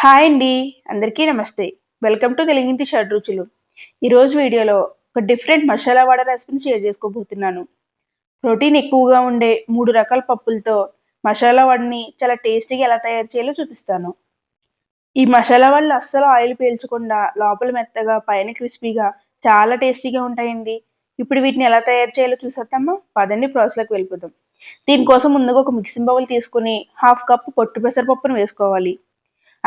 Hi అండి. అందరికీ నమస్తే. వెల్కమ్ టు తెలుగింటి షడ్ రుచులు. ఈరోజు వీడియోలో ఒక డిఫరెంట్ మసాలా వడ రెసిపీని షేర్ చేసుకోబోతున్నాను. ప్రోటీన్ ఎక్కువగా ఉండే మూడు రకాల పప్పులతో మసాలా వడని చాలా టేస్టీగా ఎలా తయారు చేయాలో చూపిస్తాను. ఈ మసాలా వడలు అస్సలు ఆయిల్ పీల్చకుండా లోపల మెత్తగా పైన క్రిస్పీగా చాలా టేస్టీగా ఉంటాయండి. ఇప్పుడు వీటిని ఎలా తయారు చేయాలో చూసేద్దామా? పదండి ప్రాసెస్లోకి వెళ్ళిపోదాం. దీనికోసం ముందుగా ఒక మిక్సింగ్ బౌల్ తీసుకుని హాఫ్ కప్ పొట్టు పెసరపప్పును వేసుకోవాలి.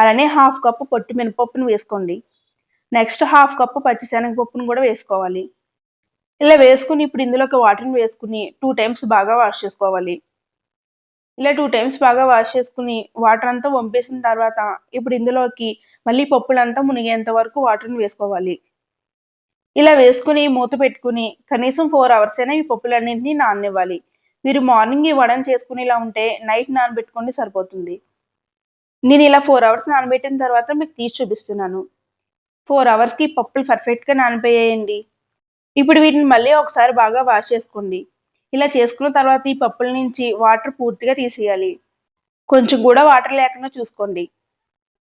అలానే హాఫ్ కప్పు పొట్టి మినపప్పును వేసుకోండి. నెక్స్ట్ హాఫ్ కప్పు పచ్చిశనగపప్పును కూడా వేసుకోవాలి. ఇలా వేసుకుని ఇప్పుడు ఇందులోకి వాటర్ని వేసుకుని టూ టైమ్స్ బాగా వాష్ చేసుకోవాలి. ఇలా టూ టైమ్స్ బాగా వాష్ చేసుకుని వాటర్ అంతా వంపేసిన తర్వాత ఇప్పుడు ఇందులోకి మళ్ళీ పప్పులంతా మునిగేంత వరకు వాటర్ని వేసుకోవాలి. ఇలా వేసుకుని మూత పెట్టుకుని కనీసం ఫోర్ అవర్స్ అయినా ఈ పప్పులన్నింటినీ నాననివ్వాలి. మీరు మార్నింగ్ ఈ వడని చేసుకునేలా ఉంటే నైట్ నానబెట్టుకోండి సరిపోతుంది. నేను ఇలా ఫోర్ అవర్స్ నానబెట్టిన తర్వాత మీకు తీసి చూపిస్తున్నాను. ఫోర్ అవర్స్కి పప్పులు పర్ఫెక్ట్గా నానిపోయాయండి. ఇప్పుడు వీటిని మళ్ళీ ఒకసారి బాగా వాష్ చేసుకోండి. ఇలా చేసుకున్న తర్వాత ఈ పప్పుల నుంచి వాటర్ పూర్తిగా తీసేయాలి. కొంచెం కూడా వాటర్ లేకుండా చూసుకోండి.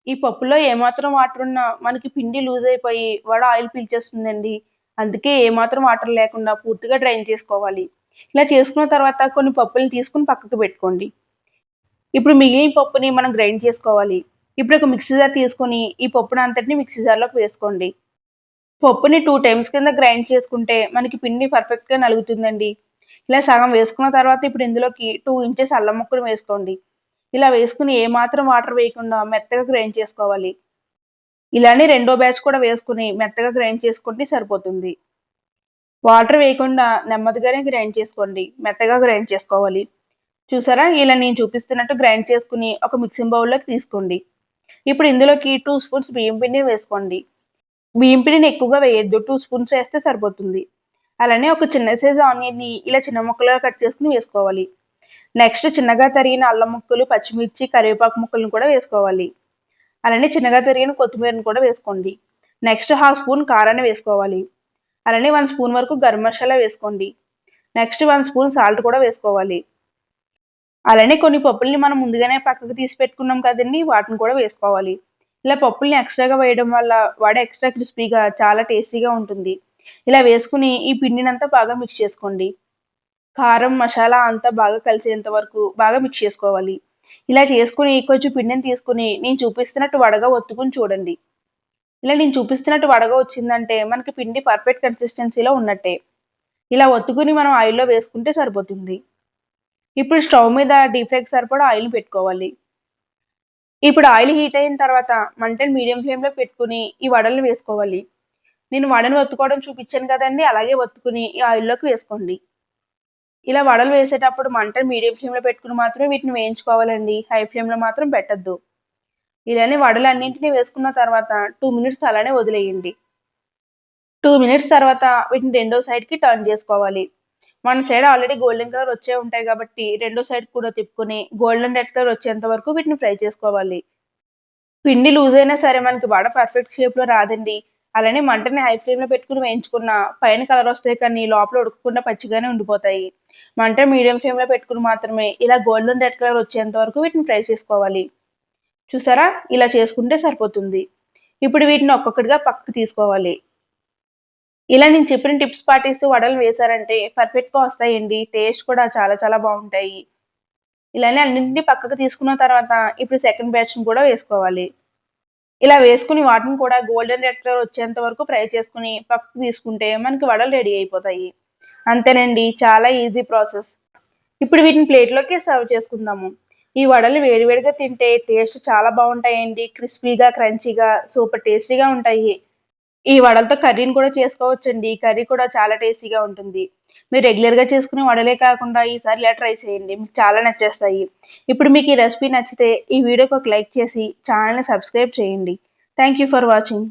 ఈ పప్పులో ఏమాత్రం వాటర్ ఉన్నా మనకి పిండి లూజ్ అయిపోయి వడ ఆయిల్ పీల్చేస్తుందండి. అందుకే ఏమాత్రం వాటర్ లేకుండా పూర్తిగా డ్రైన్ చేసుకోవాలి. ఇలా చేసుకున్న తర్వాత కొన్ని పప్పులు తీసుకుని పక్కకు పెట్టుకోండి. ఇప్పుడు మిగిలిన పప్పుని మనం గ్రైండ్ చేసుకోవాలి. ఇప్పుడు ఒక మిక్సీ జార్ తీసుకొని ఈ పప్పుని అంతటిని మిక్సీ జార్లోకి వేసుకోండి. పప్పుని టూ టైమ్స్ కింద గ్రైండ్ చేసుకుంటే మనకి పిండి పర్ఫెక్ట్గా నలుగుతుందండి. ఇలా సగం వేసుకున్న తర్వాత ఇప్పుడు ఇందులోకి టూ ఇంచెస్ అల్లం ముక్కలు వేసుకోండి. ఇలా వేసుకుని ఏమాత్రం వాటర్ వేయకుండా మెత్తగా గ్రైండ్ చేసుకోవాలి. ఇలానే రెండో బ్యాచ్ కూడా వేసుకుని మెత్తగా గ్రైండ్ చేసుకుంటే సరిపోతుంది. వాటర్ వేయకుండా నెమ్మదిగానే గ్రైండ్ చేసుకోండి. మెత్తగా గ్రైండ్ చేసుకోవాలి. చూసారా? ఇలా నేను చూపిస్తున్నట్టు గ్రైండ్ చేసుకుని ఒక మిక్సింగ్ బౌల్లోకి తీసుకోండి. ఇప్పుడు ఇందులోకి టూ స్పూన్స్ బియ్యం పిండిని వేసుకోండి. బియ్యం పిండిని ఎక్కువగా వేయద్దు. టూ స్పూన్స్ వేస్తే సరిపోతుంది. అలానే ఒక చిన్న సైజు ఆనియన్ని ఇలా చిన్న ముక్కలుగా కట్ చేసుకుని వేసుకోవాలి. నెక్స్ట్ చిన్నగా తరిగిన అల్లం ముక్కలు పచ్చిమిర్చి కరివేపాకు ముక్కలను కూడా వేసుకోవాలి. అలానే చిన్నగా తరిగిన కొత్తిమీరని కూడా వేసుకోండి. నెక్స్ట్ హాఫ్ స్పూన్ కారాన్ని వేసుకోవాలి. అలానే వన్ స్పూన్ వరకు గరం మసాలా వేసుకోండి. నెక్స్ట్ వన్ స్పూన్ సాల్ట్ కూడా వేసుకోవాలి. అలానే కొన్ని పప్పుల్ని మనం ముందుగానే పక్కకు తీసి పెట్టుకున్నాం కదండి వాటిని కూడా వేసుకోవాలి. ఇలా పప్పుల్ని ఎక్స్ట్రాగా వేయడం వల్ల వడ ఎక్స్ట్రా క్రిస్పీగా చాలా టేస్టీగా ఉంటుంది. ఇలా వేసుకుని ఈ పిండినంతా బాగా మిక్స్ చేసుకోండి. కారం మసాలా అంతా బాగా కలిసేంత వరకు బాగా మిక్స్ చేసుకోవాలి. ఇలా చేసుకుని కొంచెం పిండిని తీసుకుని నేను చూపిస్తున్నట్టు వడగా ఒత్తుకుని చూడండి. ఇలా నేను చూపిస్తున్నట్టు వడగా వచ్చిందంటే మనకి పిండి పర్ఫెక్ట్ కన్సిస్టెన్సీలో ఉన్నట్టే. ఇలా ఒత్తుకుని మనం ఆయిల్లో వేసుకుంటే సరిపోతుంది. ఇప్పుడు స్టవ్ మీద డీప్ ఫ్రైకి సరిపడా ఆయిల్ పెట్టుకోవాలి. ఇప్పుడు ఆయిల్ హీట్ అయిన తర్వాత మంటని మీడియం ఫ్లేమ్లో పెట్టుకుని ఈ వడలు వేసుకోవాలి. నేను వడను ఒత్తుకోవడం చూపించాను కదండి అలాగే ఒత్తుకుని ఈ ఆయిల్లోకి వేసుకోండి. ఇలా వడలు వేసేటప్పుడు మంటను మీడియం ఫ్లేమ్లో పెట్టుకుని మాత్రమే వీటిని వేయించుకోవాలండి హై ఫ్లేమ్లో మాత్రం పెట్టద్దు. ఇలానే వడలు అన్నింటినీ వేసుకున్న తర్వాత టూ మినిట్స్ అలానే వదిలేయండి. టూ మినిట్స్ తర్వాత వీటిని రెండో సైడ్కి టర్న్ చేసుకోవాలి. మన సైడ్ ఆల్రెడీ గోల్డెన్ కలర్ వచ్చే ఉంటాయి కాబట్టి రెండో సైడ్ కూడా తిప్పుకొని గోల్డెన్ రెడ్ కలర్ వచ్చేంత వరకు వీటిని ఫ్రై చేసుకోవాలి. పిండి లూజ్ అయినా సరే మనకి వడ పర్ఫెక్ట్ షేప్లో రాదండి. అలానే మంటని హై ఫ్లేమ్లో పెట్టుకుని వేయించుకున్న పైన కలర్ వస్తాయి కానీ లోపల ఉడకకుండా పచ్చిగానే ఉండిపోతాయి. మంట మీడియం ఫ్లేమ్లో పెట్టుకుని మాత్రమే ఇలా గోల్డెన్ రెడ్ కలర్ వచ్చేంత వరకు వీటిని ఫ్రై చేసుకోవాలి. చూసారా? ఇలా చేసుకుంటే సరిపోతుంది. ఇప్పుడు వీటిని ఒక్కొక్కటిగా పక్కకు తీసుకోవాలి. ఇలా నేను చెప్పిన టిప్స్ పాటిస్తూ వడలు వేశారంటే పర్ఫెక్ట్గా వస్తాయండి. టేస్ట్ కూడా చాలా చాలా బాగుంటాయి. ఇలానే అన్నింటినీ పక్కకు తీసుకున్న తర్వాత ఇప్పుడు సెకండ్ బ్యాచ్ని కూడా వేసుకోవాలి. ఇలా వేసుకుని వాటిని కూడా గోల్డెన్ రెడ్ కలర్ వచ్చేంత వరకు ఫ్రై చేసుకుని పక్కకు తీసుకుంటే మనకి వడలు రెడీ అయిపోతాయి. అంతేనండి చాలా ఈజీ ప్రాసెస్. ఇప్పుడు వీటిని ప్లేట్లోకి సర్వ్ చేసుకుందాము. ఈ వడలు వేడివేడిగా తింటే టేస్ట్ చాలా బాగుంటాయండి. క్రిస్పీగా క్రంచీగా సూపర్ టేస్టీగా ఉంటాయి. ఈ వడలతో కర్రీని కూడా చేసుకోవచ్చండి. కర్రీ కూడా చాలా టేస్టీగా ఉంటుంది. మీరు రెగ్యులర్గా చేసుకునే వడలే కాకుండా ఈసారి ఇలా ట్రై చేయండి. మీకు చాలా నచ్చేస్తాయి. ఇప్పుడు మీకు ఈ రెసిపీ నచ్చితే ఈ వీడియోకి ఒక లైక్ చేసి ఛానల్ని సబ్స్క్రైబ్ చేయండి. Thank you for watching.